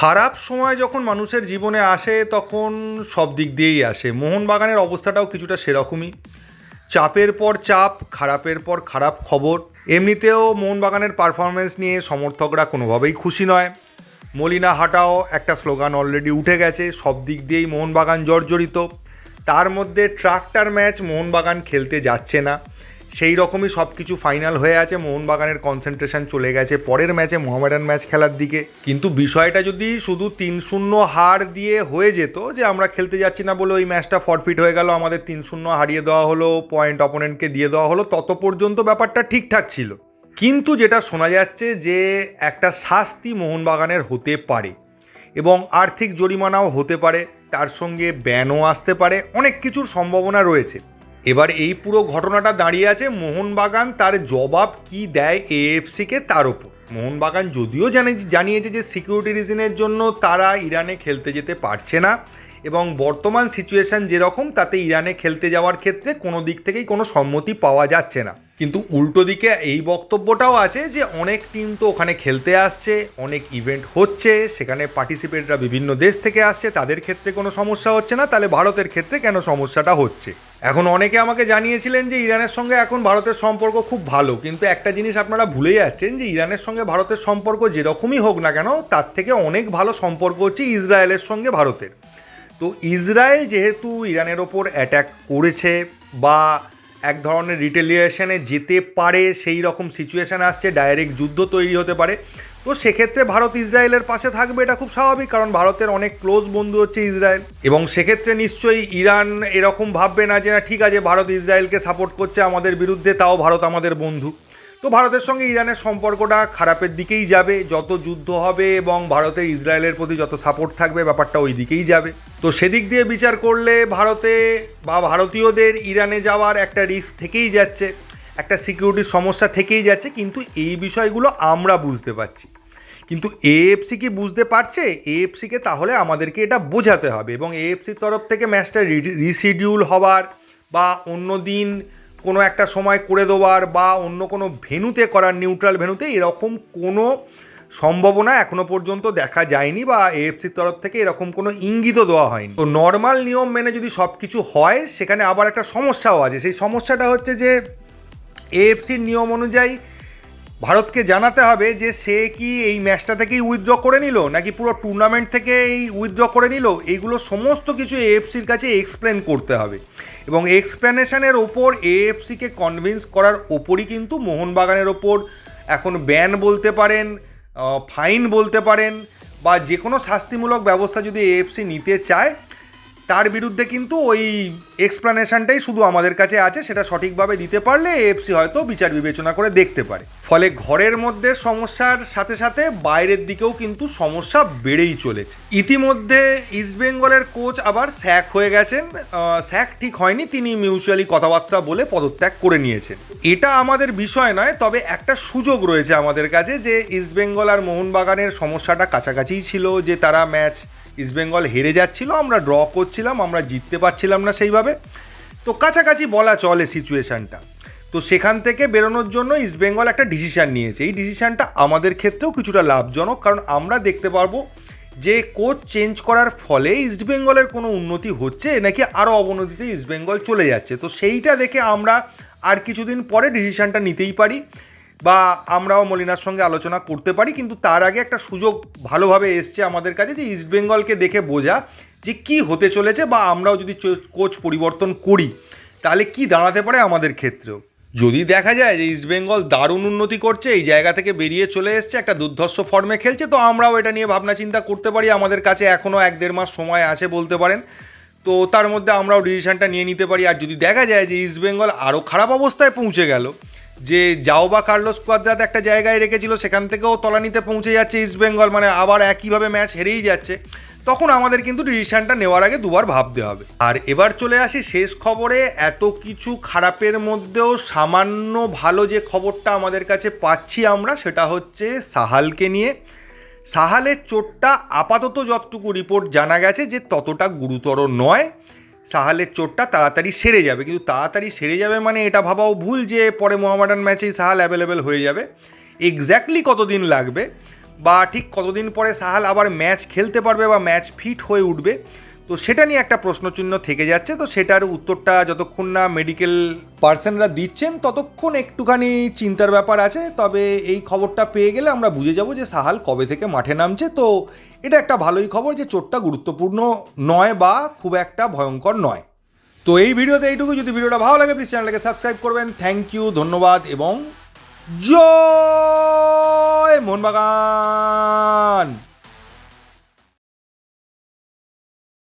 খারাপ সময় যখন মানুষের জীবনে আসে, তখন সব দিক দিয়েই আসে। মোহনবাগানের অবস্থাটাও কিছুটা সেরকমই। চাপের পর চাপ, খারাপের পর খারাপ খবর। এমনিতেও মোহনবাগানের পারফরমেন্স নিয়ে সমর্থকরা কোনোভাবেই খুশি নয়। মলিনা হাটাও একটা স্লোগান অলরেডি উঠে গেছে, সব দিক দিয়েই মোহনবাগান জর্জরিত। তার মধ্যে ট্রাক্টার ম্যাচ মোহনবাগান খেলতে যাচ্ছে না। সেই রকমই সব কিছু ফাইনাল হয়ে আছে। মোহনবাগানের কনসেন্ট্রেশন চলে গেছে। পরের ম্যাচে মোহামেডান ম্যাচ খেলার দিকে। কিন্তু বিষয়টা যদি শুধু তিন শূন্য হার দিয়ে হয়ে যেত, যে আমরা খেলতে যাচ্ছি না বলে ওই ম্যাচটা ফরফিট হয়ে গেল, আমাদের তিন শূন্য হারিয়ে দেওয়া হলো পয়েন্ট অপোনেন্টকে দিয়ে দেওয়া হলো, তত পর্যন্ত ব্যাপারটা ঠিকঠাক ছিল। কিন্তু যেটা শোনা যাচ্ছে যে একটা শাস্তি মোহনবাগানের হতে পারে এবং আর্থিক জরিমানাও হতে পারে। তার সঙ্গে ব্যানও আসতে পারে। অনেক কিছুর সম্ভাবনা রয়েছে। এবার এই পুরো ঘটনাটা দাঁড়িয়ে আছে মোহনবাগান তার জবাব কি দেয় এএফসিকে তার ওপর। মোহনবাগান যদিও জানে জানিয়েছে যে সিকিউরিটি রিজনের জন্য তারা ইরানে খেলতে যেতে পারছে না এবং বর্তমান সিচুয়েশন যেরকম, তাতে ইরানে খেলতে যাওয়ার ক্ষেত্রে কোনো দিক থেকেই কোনো সম্মতি পাওয়া যাচ্ছে না। কিন্তু উল্টো দিকে এই বক্তব্যটাও আছে যে অনেক টিম তো ওখানে খেলতে আসছে, অনেক ইভেন্ট হচ্ছে, সেখানে পার্টিসিপেটরা বিভিন্ন দেশ থেকে আসছে, তাদের ক্ষেত্রে কোনো সমস্যা হচ্ছে না, তাহলে ভারতের ক্ষেত্রে কেন সমস্যাটা হচ্ছে? এখন অনেকে আমাকে জানিয়েছিলেন যে ইরানের সঙ্গে এখন ভারতের সম্পর্ক খুব ভালো, কিন্তু একটা জিনিস আপনারা ভুলে যাচ্ছেন যে ইরানের সঙ্গে ভারতের সম্পর্ক যেরকমই হোক না কেন, তার থেকে অনেক ভালো সম্পর্ক হচ্ছে ইসরায়েলের সঙ্গে ভারতের। তো ইসরায়েল যেহেতু ইরানের ওপর অ্যাট্যাক করেছে বা এক ধরনের রিটেলিয়েশনে যেতে পারে, সেই রকম সিচুয়েশান আসছে ডাইরেক্ট যুদ্ধ তৈরি হতে পারে তো সেক্ষেত্রে ভারত ইসরায়েলের পাশে থাকবে এটা খুব স্বাভাবিক, কারণ ভারতের অনেক ক্লোজ বন্ধু হচ্ছে ইসরায়েল। এবং সেক্ষেত্রে নিশ্চয়ই ইরান এরকম ভাববে না যে, না, ঠিক আছে, ভারত ইসরায়েলকে সাপোর্ট করছে আমাদের বিরুদ্ধে, তাও ভারত আমাদের বন্ধু। তো ভারতের সঙ্গে ইরানের সম্পর্কটা খারাপের দিকেই যাবে, যত যুদ্ধ হবে এবং ভারতের ইসরায়েলের প্রতি যত সাপোর্ট থাকবে, ব্যাপারটা ওই দিকেই যাবে। তো সেদিক দিয়ে বিচার করলে ভারতে বা ভারতীয়দের ইরানে যাওয়ার একটা রিস্ক থেকেই যাচ্ছে। একটা সিকিউরিটির সমস্যা থেকেই যাচ্ছে, কিন্তু এই বিষয়গুলো আমরা বুঝতে পারছি। কিন্তু এএফসি কি বুঝতে পারছে? এএফসিকে তাহলে আমাদেরকে এটা বোঝাতে হবে এবং এএফসির তরফ থেকে ম্যাচটা রিশিডিউল হওয়ার বা অন্য দিন কোনো একটা সময় করে দেওয়ার বা অন্য কোনো ভেনুতে করার নিউট্রাল ভেনুতে এরকম কোনো সম্ভাবনা এখনও পর্যন্ত দেখা যায়নি বা এএফসির তরফ থেকে এরকম কোনো ইঙ্গিতও দেওয়া হয়নি। তো নর্মাল নিয়ম মেনে যদি সব কিছু হয়, সেখানে আবার একটা সমস্যাও আছে। সেই সমস্যাটা হচ্ছে যে এএফসির নিয়ম অনুযায়ী ভারতকে জানাতে হবে যে সে কি এই ম্যাচটা থেকেই উইথড্র করে নিল, নাকি পুরো টুর্নামেন্ট থেকে এই উইথড্র করে নিল? এইগুলো সমস্ত কিছু এএফসির কাছে এক্সপ্লেন করতে হবে। এবং এক্সপ্লেনেশনের ওপর এএফসিকে কনভিন্স করার ওপরই কিন্তু মোহনবাগানের ওপর এখন ব্যান বলতে পারেন ফাইন বলতে পারেন, বা যে কোনো শাস্তিমূলক ব্যবস্থা যদি এএফসি নিতে চায়, তার বিরুদ্ধে কিন্তু ওই এক্সপ্লানেশনটাই শুধু আমাদের কাছে আছে, সেটা সঠিকভাবে দিতে পারলে এএফসি হয়তো বিচার বিবেচনা করে দেখতে পারে। ফলে ঘরের মধ্যে সমস্যার সাথে সাথে বাইরের দিকেও কিন্তু সমস্যা বেড়েই চলেছে। ইতিমধ্যে ইস্টবেঙ্গলের কোচ আবার স্যাক হয়ে গেছেন। স্যাক ঠিক হয়নি, তিনি মিউচুয়ালি কথাবার্তা বলে পদত্যাগ করে নিয়েছেন। এটা আমাদের বিষয় নয়, তবে একটা সুযোগ রয়েছে আমাদের কাছে যে ইস্টবেঙ্গল আর মোহনবাগানের সমস্যাটা কাছাকাছিই ছিল, যে তারা ম্যাচ ইস্টবেঙ্গল হেরে যাচ্ছিল, আমরা ড্র করছিলাম, আমরা জিততে পারছিলাম না সেইভাবে। তো কাছাকাছি বলা চলে সিচুয়েশানটা। তো সেখান থেকে বেরোনোর জন্য ইস্টবেঙ্গল একটা ডিসিশান নিয়েছে। এই ডিসিশানটা আমাদের ক্ষেত্রেও কিছুটা লাভজনক, কারণ আমরা দেখতে পারব যে কোচ চেঞ্জ করার ফলে ইস্টবেঙ্গলের কোনো উন্নতি হচ্ছে নাকি আরও অবনতিতে ইস্টবেঙ্গল চলে যাচ্ছে। তো সেইটা দেখে আমরা আর কিছুদিন পরে ডিসিশানটা নিতেই পারি। বা আমরাও মলিনার সঙ্গে আলোচনা করতে পারি, কিন্তু তার আগে একটা সুযোগ ভালোভাবে এসছে আমাদের কাছে যে ইস্টবেঙ্গলকে দেখে বোঝা যে কি হতে চলেছে বা আমরাও যদি কোচ পরিবর্তন করি, তাহলে কি দাঁড়াতে পারে আমাদের ক্ষেত্রেও? যদি দেখা যায় যে ইস্টবেঙ্গল দারুণ উন্নতি করছে, এই জায়গা থেকে বেরিয়ে চলে এসছে, একটা দুর্ধর্ষ ফর্মে খেলছে, তো আমরাও এটা নিয়ে ভাবনা চিন্তা করতে পারি, আমাদের কাছে এখনও এক দেড় মাস সময় আছে বলতে পারেন। তো তার মধ্যে আমরাও ডিসিশনটা নিয়ে নিতে পারি, আর যদি দেখা যায় যে ইস্টবেঙ্গল আরও খারাপ অবস্থায় পৌঁছে গেল যে যাও বা কার্লোস কোয়াদ্রাত একটা জায়গায় রেখেছিল, সেখান থেকেও তলানিতে পৌঁছে যাচ্ছে ইস্টবেঙ্গল মানে আবার একইভাবে ম্যাচ হেরেই যাচ্ছে। তখন আমাদের কিন্তু ডিসিশনটা নেওয়ার আগে দুবার ভাবতে হবে। আর এবার চলে আসি শেষ খবরে, এত কিছু খারাপের মধ্যেও সামান্য ভালো যে খবরটা আমাদের কাছে পাচ্ছি আমরা, সেটা হচ্ছে সাহালকে নিয়ে। সাহালের চোটটা আপাতত যতটুকু রিপোর্ট জানা গেছে যে ততটা গুরুতর নয়। সাহালের চোটটা তাড়াতাড়ি সেরে যাবে। কিন্তু তাড়াতাড়ি সেরে যাবে মানে এটা ভাবাও ভুল যে পরে মোহামেডান ম্যাচেই সাহাল অ্যাভেলেবেল হয়ে যাবে। এক্স্যাক্টলি কতদিন লাগবে? বা ঠিক কতদিন পরে সাহাল আবার ম্যাচ খেলতে পারবে বা ম্যাচ ফিট হয়ে উঠবে? তো সেটা নিয়ে একটা প্রশ্নচিহ্ন থেকে যাচ্ছে। তো সেটার উত্তরটা যতক্ষণ না মেডিকেল পার্সনরা দিচ্ছেন, ততক্ষণ একটুখানি চিন্তার ব্যাপার আছে। তবে এই খবরটা পেয়ে গেলে আমরা বুঝে যাব যে সাহাল কবে থেকে মাঠে নামছে। তো এটা একটা ভালোই খবর যে চোটটা গুরুত্বপূর্ণ নয় বা খুব একটা ভয়ঙ্কর নয়। তো এই ভিডিওতে এইটুকু। যদি ভিডিওটা ভালো লাগে প্লিজ চ্যানেলটাকে সাবস্ক্রাইব করবেন। থ্যাংক ইউ ধন্যবাদ এবং জয় মোহনবাগান!